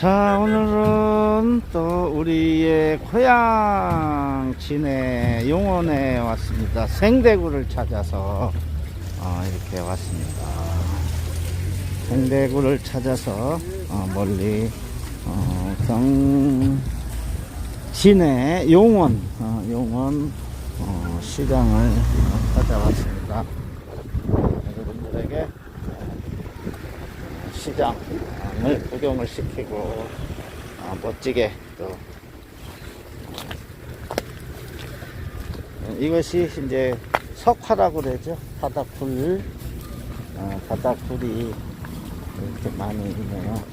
자 오늘은 또 우리의 고향 진해 용원에 왔습니다. 생대구를 찾아서 어, 이렇게 왔습니다. 생대구를 찾아서 어, 멀리 어, 경 진해 용원 어, 용원 어, 시장을 어, 찾아왔습니다. 여러분들에게 시장 을 구경을 시키고 아, 멋지게 또. 어, 이것이 이제 석화라고 그러죠. 바닥불 어, 바닥불이 이렇게 많이 있네요.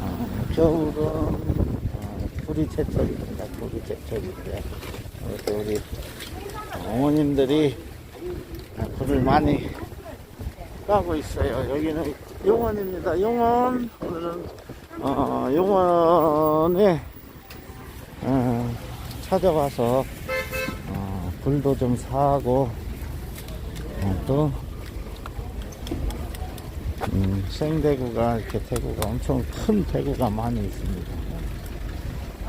어, 겨울은 어, 불이 제철입니다 불이 제철인데 이렇게 우리 어머님들이 아, 불을 많이 까고 있어요. 여기는 용원입니다. 용원. 오늘은 어, 용원에 어, 찾아와서 어, 불도 좀 사고 어, 또 음, 생대구가 이렇게 대구가 엄청 큰 대구가 많이 있습니다.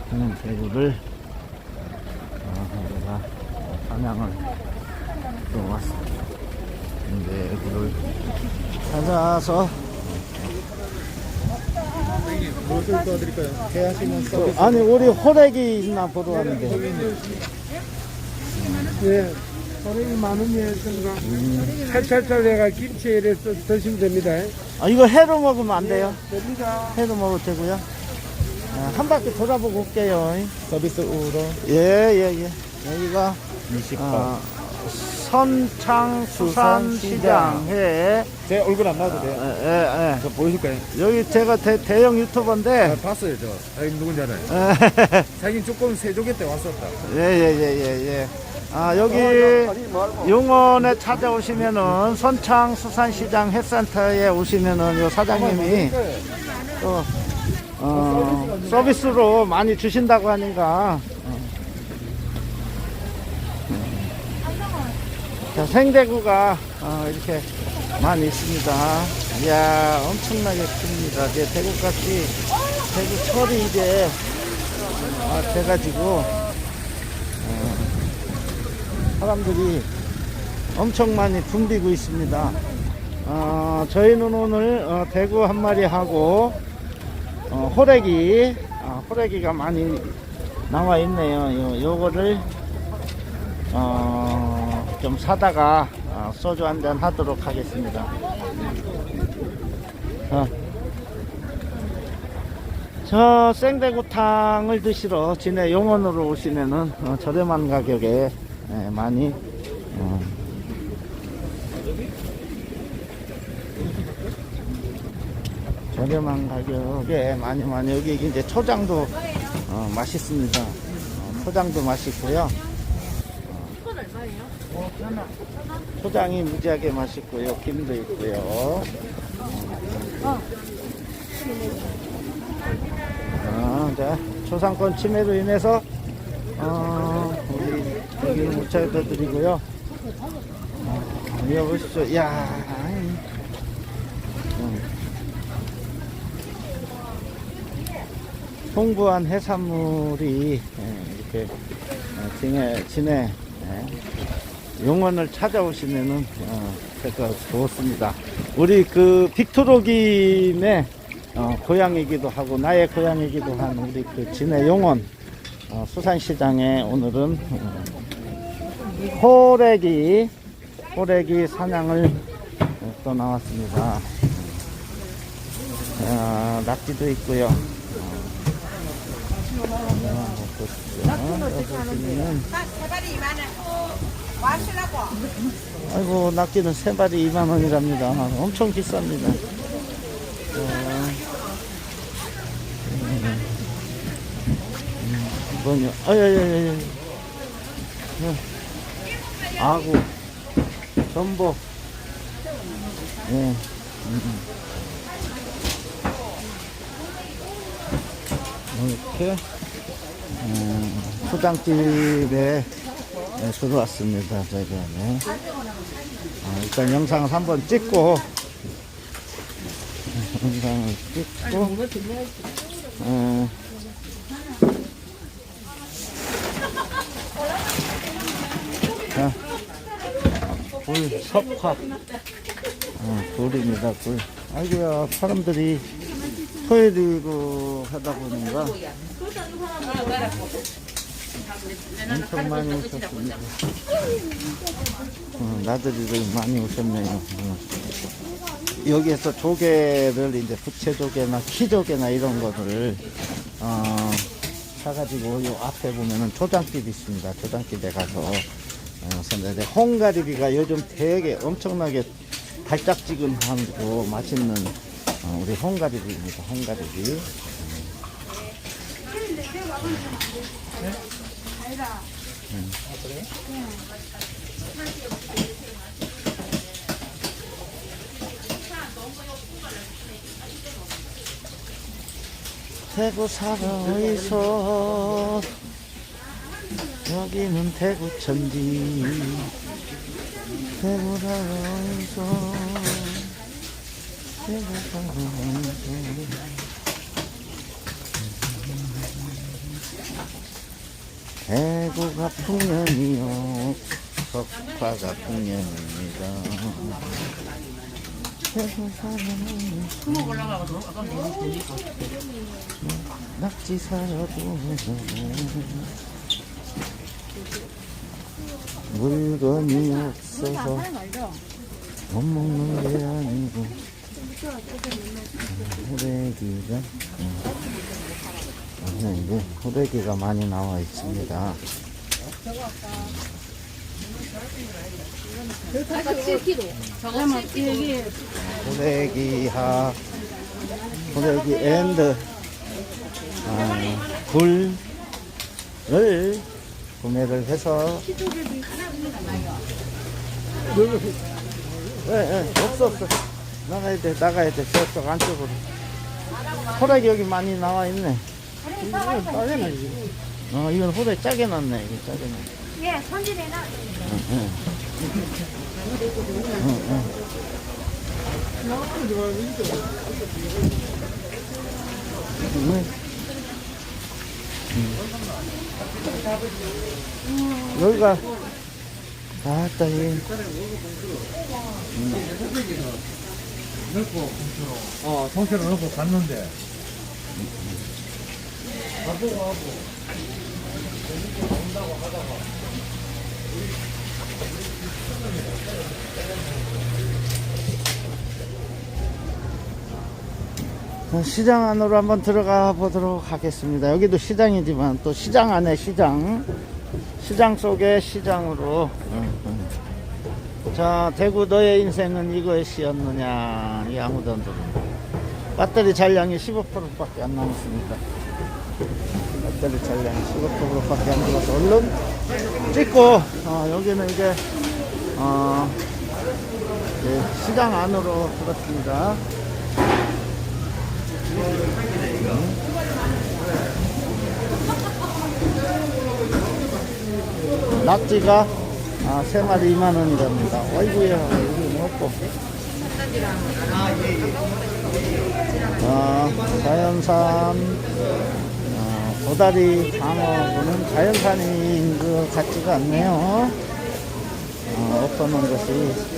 큰 대구를 어, 우리가 사냥을 또 왔습니다. 이제 여기를 찾아서 무엇을 도와드릴까요? 개하시는 또 서비스. 아니 우리 호래기 있나 보러 왔는데 네. 호랭이 만 원이었던가. 찰찰찰 내가 김치에 이래서 드시면 됩니다. 아 이거 회로 먹으면 안 돼요? 됩니다. 회로 먹어도 되고요 아, 한 바퀴 돌아보고 올게요 서비스 우로 예예예 여기가 20번. 아, 선창 수산시장 회 제 얼굴 안 나와도 돼요. 예, 예, 저 보여줄까요? 예. 여기 제가 대, 대형 아, 유튜버인데 봤어요, 저. 아, 누군지 알아요. 예, 자기 조금 세조개 때 왔었다. 예예 예 예 아 여기 용원에 찾아오시면은 선창 수산시장 햇센터에 오시면은 요 사장님이 또 어, 서비스로 많이 주신다고 하니까 어. 자, 생대구가 어, 이렇게 많이 있습니다. 이야 엄청나게 큽니다. 이제 대구같이 대구 철이 이제 아, 돼가지고 어, 사람들이 엄청 많이 붐비고 있습니다. 어, 저희는 오늘 어, 대구 한 마리 하고 어, 호래기 어, 호래기가 많이 나와 있네요. 요, 요거를 어, 좀 사다가 어, 소주 한 잔 하도록 하겠습니다. 어. 저 생대구탕을 드시러 진해 용원으로 오시면은 어, 저렴한 가격에 예, 많이 어, 저렴한 가격에 많이 많이 여기 이제 초장도 어, 맛있습니다. 어, 초장도 맛있고요. 초장이 무지하게 맛있고요. 김도 있고요. 아, 자, 초상권 침해로 인해서 어, 우리 여기는 못 찾아드리고요. 어, 이거 보십시오. 이야. 풍부한 해산물이 예, 이렇게 어, 진해, 진해 예, 용원을 찾아오시면은 어, 제가 좋습니다. 우리 그 빅토로김의 어, 고향이기도 하고 나의 고향이기도 한 우리 그 진해 용원 어, 수산시장에 오늘은 어, 호래기 호래기 사냥을 어, 또 나왔습니다. 어, 낙지도 있고요. 어, 보십시오. 여기 보시면은 세 마리 2만 원. 마시라고. 아이고 낙지는 세 마리 2만 원이랍니다. 엄청 비쌉니다. 어, 음, 이번요. 아야야야야. 아구, 전복. 예. 음, 음. 이렇게 음, 포장집에 네, 들어왔습니다. 저희가 네. 아, 일단 영상을 한번 찍고 영상을 찍고 어. 자, 굴, 석화. 어, 굴입니다, 굴. 아이고야, 사람들이 토요일이고 하다 보니까 엄청 많이 오셨습니다. 어, 나들이를 많이 오셨네요. 어. 여기에서 조개를 이제 부채조개나 키조개나 이런 거를 어, 사가지고 요 앞에 보면은 초장집 있습니다. 초장집에 가서 어, 홍가리비가 요즘 되게 엄청나게 달짝지근하고 맛있는 어, 우리 홍가리비입니다. 홍가리비. 대구 살아있어 여기는 대구 천지. 대구 살아있어 대구 살아있어 대구가 풍년이요. 석화가 풍년입니다. 낙지 사려도 물건이 없어서 못 먹는 게 아니고 호래기가 아니 이게 호래기가 많이 나와 있습니다. 호래기하 호래기 앤드. 아, 굴을 구매를 해서. 예, 예, 없어 없어. 나가야 돼 나가야 돼. 저쪽 안쪽으로. 호락이 여기 많이 나와 있네 나지. 어 이건 호락 짜게 놨네 이거 짜게 놨네 예, 손질해놔. 응, 응. 응, 응. 응. 음. 여기가 아따 이 어, 통째로 넣고 갔는데. 자, 시장 안으로 한번 들어가 보도록 하겠습니다. 여기도 시장이지만 또 시장 안에 시장, 시장 속의 시장으로. 자, 대구 너의 인생은 이것이었느냐? 이 아무도 안 들어. 배터리 잔량이 15%밖에 안 남았습니다. 배터리 잔량이 15%밖에 안 남아서 얼른 찍고, 어, 여기는 이제, 어, 예, 시장 안으로 들었습니다. 낙지가 아, 세 마리 2만 원이랍니다. 어이구야, 여기 먹고. 아, 자연산, 어, 도다리, 방어는 자연산인 것 같지가 않네요. 어, 엎어놓은 것이.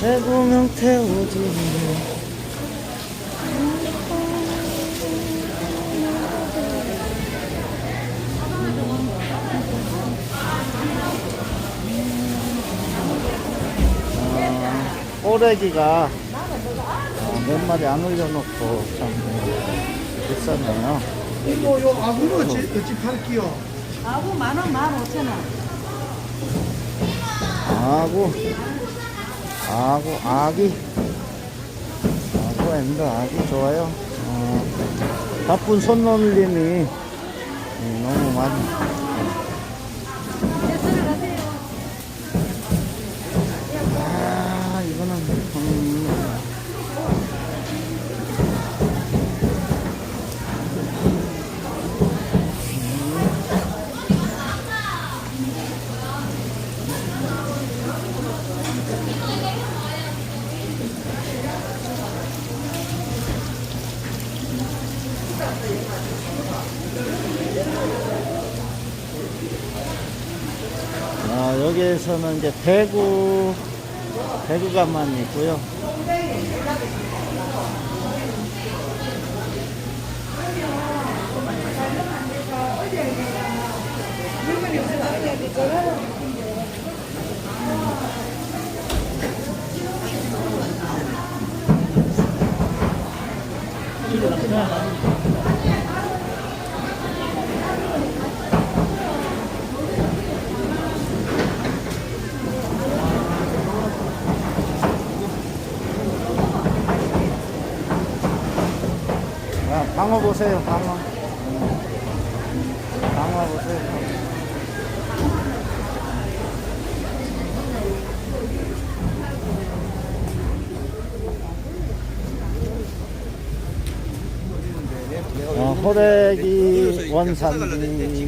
대구 명 태우지. 어, 꼬레기가 어, 몇 마리 안 올려놓고 참 비싸네요. 이거, 요, 아구는 어찌, 어찌 팔기요? 아구 만 원, 만 오천 원. 아구, 아구, 아기. 아구 앤다, 아기 좋아요. 어, 바쁜 손놀림이 음, 너무 많이. 아, 여기에서는 이제 대구, 대구가만 있고요. 네. 보세요, 방어. 방어 보세요. 어, 호래기 원산지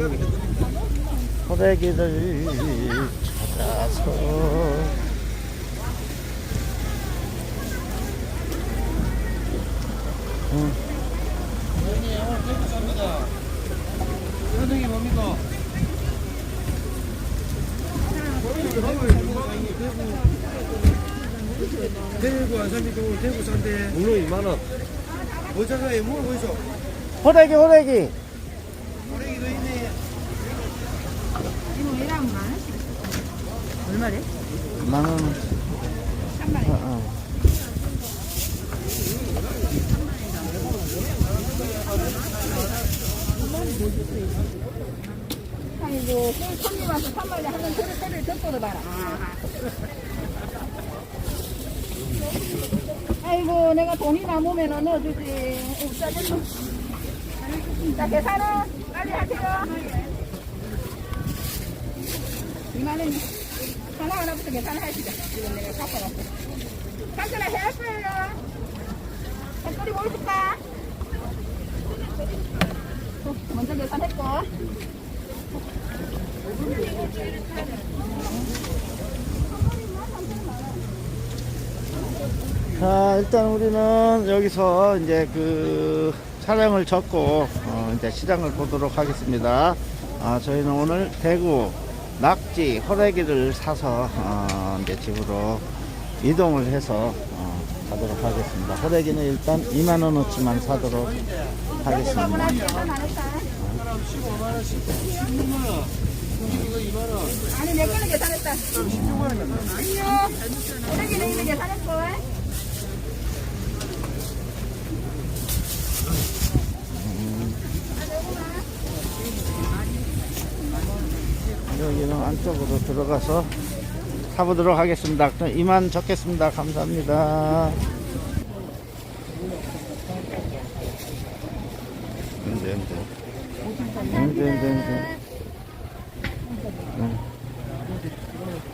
호래기를 찾아서 응. 선생님 뭡니까? 대구 안산이고 대구 산대 문어 2만 원. 모자가에 문어 보이소? 호래기 호래기 호래기도 있네. 이거 얘랑 만 원씩. 얼마래? 만원 한 마리. 어, 어. 아이고, 그 손님 와서 선물에 하는 소리 소리 듣고도 봐라. 아이고, 내가 돈이 남으면 넣어주지. 없어졌어. 자, 계산은 빨리 하세요. 2만 원 하나 하나부터 계산하시죠. 지금 내가 갚아갖고. 삼촌아, 해할 거예요. 댓글이 뭐 있을까? 어, 먼저 계산했고. 자, 일단 우리는 여기서 이제 그 차량을 접고 어, 이제 시장을 보도록 하겠습니다. 아, 저희는 오늘 대구 낙지 호래기를 사서 어, 이제 집으로 이동을 해서 어, 가도록 하겠습니다. 호래기는 일단 2만 원어치만 사도록 하겠습니다. 너무나 계산 안 했다. 15만 원씩 16만 원. 이거 2만 원. 아니, 내 거는 계산했다. 16만 원. 아니요. 오래기는 이미 계산했고. 여기는 안쪽으로 들어가서 사보도록 하겠습니다. 그럼 이만 적겠습니다. 감사합니다. 네, 네, 네, 네.